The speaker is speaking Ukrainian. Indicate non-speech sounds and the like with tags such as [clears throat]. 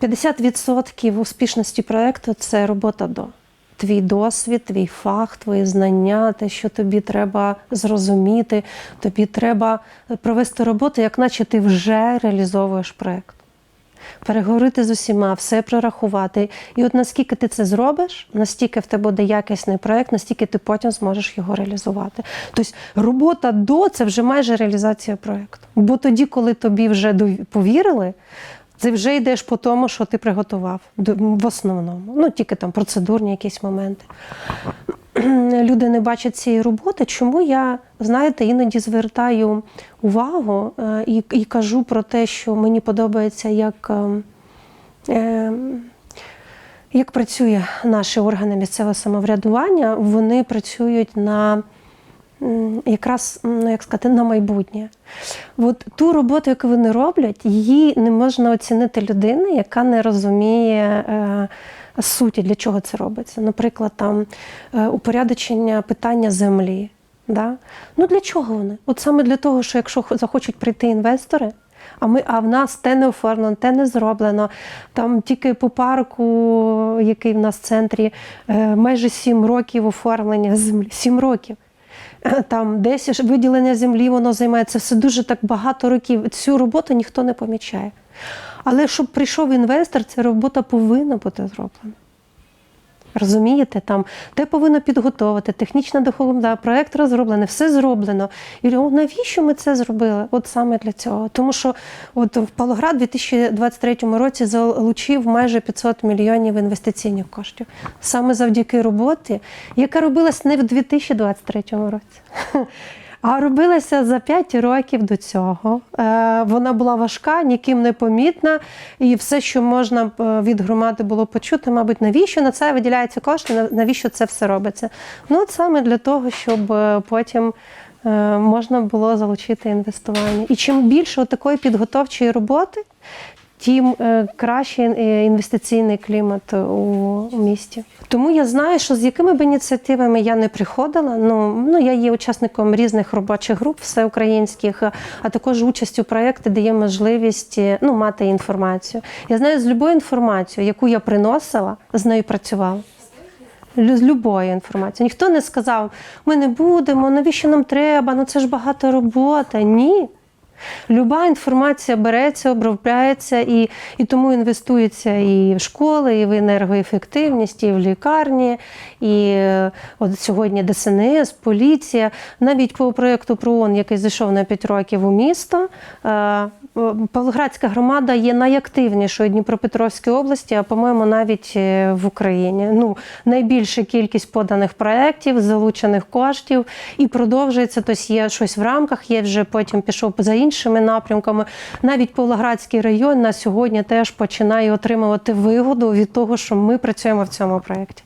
50% успішності проєкту це робота до. Твій досвід, твій фах, твої знання, те, що тобі треба зрозуміти, тобі треба провести роботу, як наче ти вже реалізовуєш проєкт. Переговорити з усіма, все прорахувати. І от наскільки ти це зробиш, настільки в тебе буде якісний проєкт, настільки ти потім зможеш його реалізувати. Тобто робота до це вже майже реалізація проєкту. Бо тоді, коли тобі вже повірили, ти вже йдеш по тому, що ти приготував в основному. Ну, тільки там процедурні якісь моменти. [clears throat] Люди не бачать цієї роботи. Чому я, знаєте, іноді звертаю увагу е, і, і кажу про те, що мені подобається, як, е, е, як працює наші органи місцевого самоврядування. Вони працюють на якраз ну, як сказати, на майбутнє. От ту роботу, яку вони роблять, її не можна оцінити людини, яка не розуміє. Е, суті, для чого це робиться. Наприклад, там е, упорядочення питання землі. Да? Ну для чого вони? От саме для того, що якщо хо- захочуть прийти інвестори, а ми, а в нас те не оформлено, те не зроблено. Там тільки по парку, який в нас в центрі, е, майже сім років оформлення землі. Сім років. [clears throat] Там десь виділення землі, воно займається все дуже так багато років. Цю роботу ніхто не помічає. Але щоб прийшов інвестор, ця робота повинна бути зроблена. Розумієте, там те повинно підготувати, технічна документа, проект розроблений, все зроблено. І «О, навіщо ми це зробили? От саме для цього. Тому що от в Павлоград у 2023 році залучив майже 500 мільйонів інвестиційних коштів. Саме завдяки роботі, яка робилась не в 2023 році. А робилася за 5 років до цього. Е, Вона була важка, ніким не помітна, і все, що можна е, від громади було почути, мабуть, навіщо на це виділяються кошти, навіщо це все робиться? Ну, от саме для того, щоб е, потім можна було залучити інвестування. І чим більше такої підготовчої роботи, тим е, краще е, інвестиційний клімат у, у місті. Тому я знаю, що з якими б ініціативами я не приходила. Ну, ну я є учасником різних робочих груп всеукраїнських, а також участь у проєкті дає можливість е, ну, мати інформацію. Я знаю з любою інформацією, яку я приносила, з нею працювала. З любої інформації. Ніхто не сказав, ми не будемо, навіщо нам треба, ну це ж багато роботи. Ні. Люба інформація береться, обробляється і, і тому інвестується і в школи, і в енергоефективність, і в лікарні, і е, от сьогодні ДСНС, поліція. Навіть по проєкту ПРООН, який зайшов на 5 років у місто, е, е, Павлоградська громада є найактивнішою Дніпропетровської області, а по-моєму, навіть в Україні. Ну, найбільша кількість поданих проєктів, залучених коштів і продовжується. Тобто є щось в рамках, є вже потім пішов за іншими напрямками. Навіть Павлоградський район на сьогодні теж починає отримувати вигоду від того, що ми працюємо в цьому проєкті.